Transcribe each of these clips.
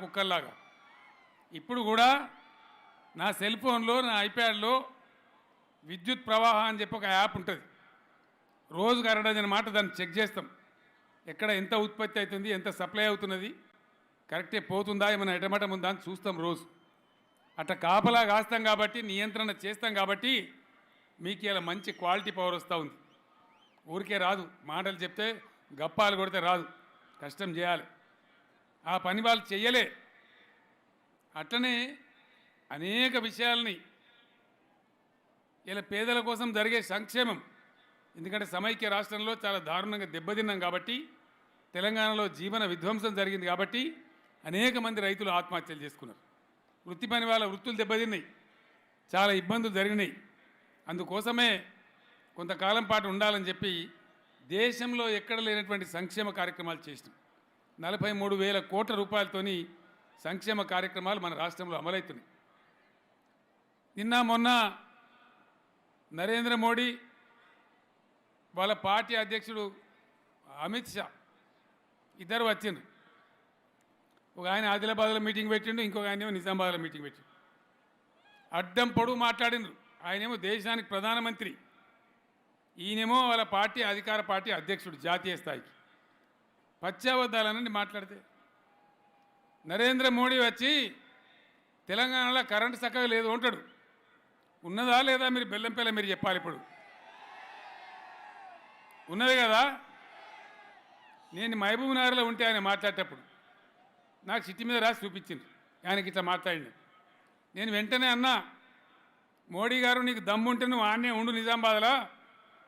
కుక్కల్లాగా. ఇప్పుడు కూడా నా సెల్ ఫోన్లో నా ఐప్యాడ్లో విద్యుత్ ప్రవాహం అని చెప్పి ఒక యాప్ ఉంటుంది. రోజుకు అరడజన మాట దాన్ని చెక్ చేస్తాం. ఎక్కడ ఎంత ఉత్పత్తి అవుతుంది ఎంత సప్లై అవుతున్నది కరెక్టే పోతుందా ఏమైనా ఎటమటం ఉందా అని చూస్తాం రోజు. అట్లా కాపలా కాస్తాం కాబట్టి నియంత్రణ చేస్తాం కాబట్టి మీకు ఇలా మంచి క్వాలిటీ పవర్ వస్తూ ఉంది. ఊరికే రాదు. మాటలు చెప్తే గప్పాలు కొడితే రాదు. కష్టం చేయాలి. ఆ పని వాళ్ళు చెయ్యలే. అట్లనే అనేక విషయాల్ని ఇలా పేదల కోసం జరిగే సంక్షేమం ఎందుకంటే సమైక్య రాష్ట్రంలో చాలా దారుణంగా దెబ్బతిన్నాం కాబట్టి తెలంగాణలో జీవన విధ్వంసం జరిగింది కాబట్టి అనేక మంది రైతులు ఆత్మహత్యలు చేసుకున్నారు. వృత్తి పని వాళ్ళ వృత్తులు దెబ్బతిన్నాయి చాలా ఇబ్బందులు జరిగినాయి. అందుకోసమే కొంతకాలం పాటు ఉండాలని చెప్పి దేశంలో ఎక్కడ లేనటువంటి సంక్షేమ కార్యక్రమాలు చేసినాం. నలభై మూడు వేల కోట్ల రూపాయలతోని సంక్షేమ కార్యక్రమాలు మన రాష్ట్రంలో అమలవుతున్నాయి. నిన్న మొన్న నరేంద్ర మోడీ వాళ్ళ పార్టీ అధ్యక్షుడు అమిత్ షా ఇద్దరు వచ్చిండ్రు. ఒక ఆయన ఆదిలాబాద్లో మీటింగ్ పెట్టిండు ఇంకొక ఆయన ఏమో నిజామాబాద్లో మీటింగ్ పెట్టిండు. అడ్డం పొడుగు మాట్లాడిండ్రు. ఆయనేమో దేశానికి ప్రధానమంత్రి. ఈయనేమో వాళ్ళ పార్టీ అధికార పార్టీ అధ్యక్షుడు జాతీయ స్థాయికి. పశ్చావద్దాలనండి మాట్లాడితే. నరేంద్ర మోడీ వచ్చి తెలంగాణలో కరెంటు చక్కగా లేదు ఉంటాడు ఉన్నదా లేదా మీరు బెల్లం మీరు చెప్పాలి ఇప్పుడు. ఉన్నది కదా. నేను మహబూబ్ నగర్లో ఉంటే ఆయన మాట్లాడేటప్పుడు నాకు సిట్టి మీద రాసి చూపించింది ఆయనకి ఇట్లా మాట్లాడింది నేను వెంటనే అన్నా మోడీ గారు నీకు దమ్ముంటే నువ్వు ఆడనే ఉండు నిజామాబాద్లో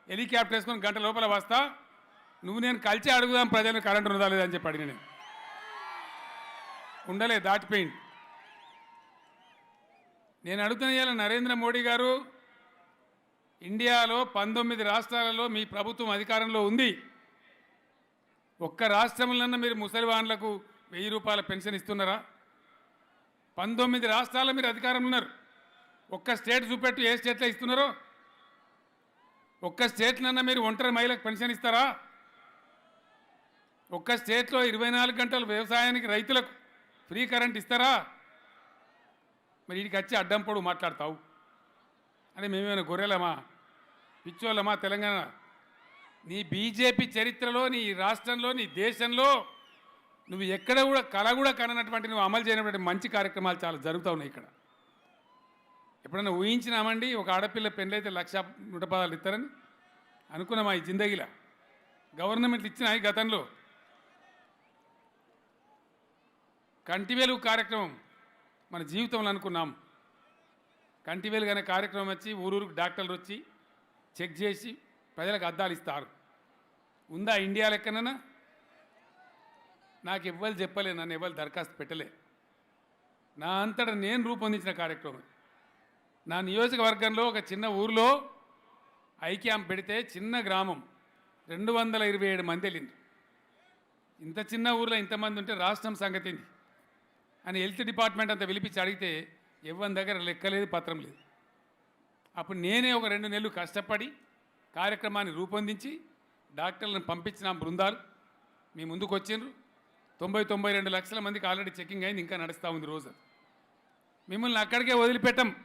హెలికాప్టర్ వేసుకొని గంట లోపల వస్తా. నువ్వు నేను కలిసి అడుగుదాం ప్రజలు కరెంట్ ఉన్నదా లేదా అని చెప్పి అడిగిన నేను. ఉండలే దాటిపోయింది నేను అడుగుతున్న ఇవాళ నరేంద్ర మోడీ గారు ఇండియాలో పంతొమ్మిది రాష్ట్రాలలో మీ ప్రభుత్వం అధికారంలో ఉంది. ఒక్క రాష్ట్రంలో మీరు ముసలివాన్లకు వెయ్యి రూపాయల పెన్షన్ ఇస్తున్నారా? పంతొమ్మిది రాష్ట్రాల్లో మీరు అధికారంలో ఉన్నారు. ఒక్క స్టేట్ చూపెట్టు ఏ స్టేట్లో ఇస్తున్నారో? ఒక్క స్టేట్లన్నా మీరు ఒంటరి మహిళకు పెన్షన్ ఇస్తారా? ఒక్క స్టేట్లో ఇరవై నాలుగు గంటలు వ్యవసాయానికి రైతులకు ఫ్రీ కరెంట్ ఇస్తారా? మరి వీడికి వచ్చి అడ్డం పొడు మాట్లాడతావు. అంటే మేమేమైనా గొర్రెలమా? పిచ్చోళ్ళమా? తెలంగాణ? నీ బీజేపీ చరిత్రలో నీ రాష్ట్రంలో నీ దేశంలో నువ్వు ఎక్కడ కూడా కళ కూడా కననటువంటి నువ్వు అమలు చేయనటువంటి మంచి కార్యక్రమాలు చాలా జరుగుతూ ఉన్నాయి ఇక్కడ. ఎప్పుడైనా ఊహించినామండి ఒక ఆడపిల్ల పెళ్ళైతే లక్ష నూట పదాలు ఇస్తారని? అనుకున్నామా ఈ జిందగీలా? గవర్నమెంట్ ఇచ్చినాయి గతంలో. కంటి వెలుగు కార్యక్రమం మన జీవితంలో అనుకున్నాం. కంటి వెలుగు అనే కార్యక్రమం వచ్చి ఊరూరుకు డాక్టర్లు వచ్చి చెక్ చేసి ప్రజలకు అద్దాలు ఇస్తారు. ఉందా ఇండియా లెక్కనన్నా? నాకు ఎవ్వరు చెప్పలే నన్ను ఎవ్వరు దరఖాస్తు పెట్టలే. నా అంతటా నేను రూపొందించిన కార్యక్రమం నా నియోజకవర్గంలో ఒక చిన్న ఊరిలో ఐక్యాం పెడితే చిన్న గ్రామం రెండు వందల ఇరవై ఏడు మంది వెళ్ళింది ఇంత చిన్న ఊర్లో ఇంతమంది ఉంటే రాష్ట్రం సంగతింది అని హెల్త్ డిపార్ట్మెంట్ అంతా పిలిపించి అడిగితే ఎవరి దగ్గర లెక్కలేదు పత్రం లేదు. అప్పుడు నేనే ఒక రెండు నెలలు కష్టపడి కార్యక్రమాన్ని రూపొందించి డాక్టర్లను పంపించిన బృందాలు మీ ముందుకు వచ్చిండ్రు. తొంభై తొంభై రెండు లక్షల మందికి ఆల్రెడీ చెకింగ్ అయింది ఇంకా నడుస్తూ ఉంది రోజు. మిమ్మల్ని అక్కడికే వదిలిపెట్టం.